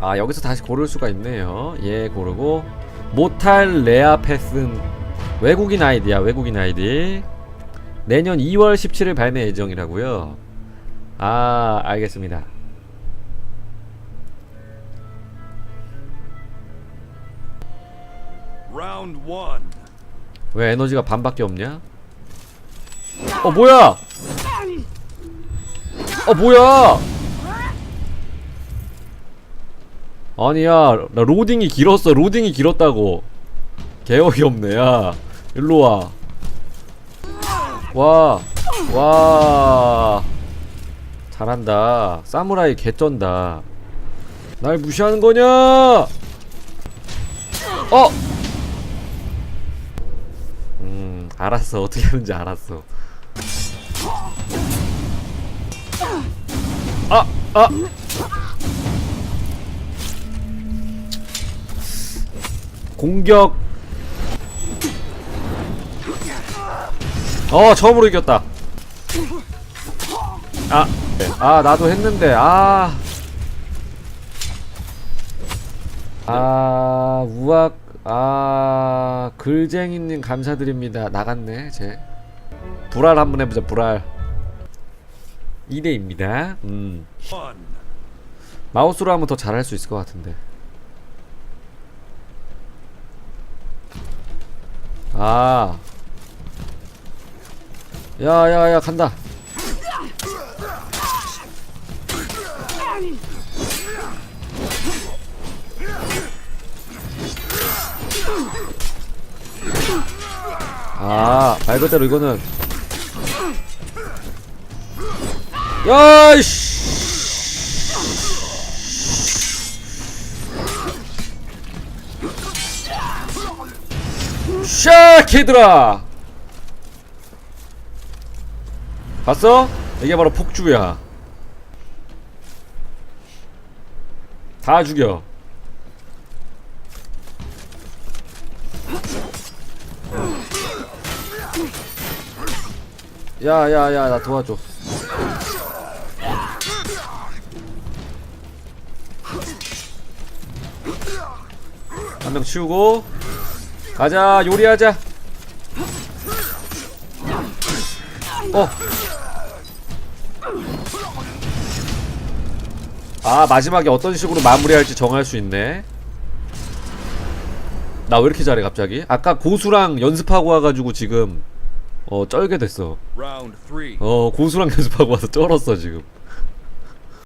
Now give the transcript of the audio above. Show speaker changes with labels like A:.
A: 아 여기서 다시 고를 수가 있네요 얘 고르고 모탈 레아 패슨 외국인 아이디야 외국인 아이디 내년 2월 17일 발매 예정이라고요 아 알겠습니다. 왜 에너지가 반밖에 없냐? 어 뭐야? 어 뭐야? 아니야 나 로딩이 길었어 로딩이 길었다고 개어이 없네 야 일로와 와 와. 잘한다 사무라이 개쩐다 날 무시하는 거냐 어 음, 알았어. 어떻게 하는지 알았어. 아, 아. 공격. 어, 처음으로 이겼다. 아, 아, 나도 했는데, 아. 아, 우악, 아, 글쟁이님 감사드립니다. 나갔네, 제. 불알 한번 해보자, 불알. 2대입니다. 음. 마우스로 하면 더 잘할 수 있을 것 같은데. 아. 야, 야, 야, 간다. 아, 말 그대로 이거는. 야, 이씨. 샤 키드라! 봤어? 이게 바로 폭주야. 다 죽여. 야 야 야 나 도와줘. 한 명 치우고 가자 요리하자 어. 아 마지막에 어떤 식으로 마무리할지 정할 수 있네 나 왜 이렇게 잘해 갑자기? 아까 고수랑 연습하고 와가지고 지금 어 쩔게 됐어. 어 고수랑 연습하고 와서 쩔었어 지금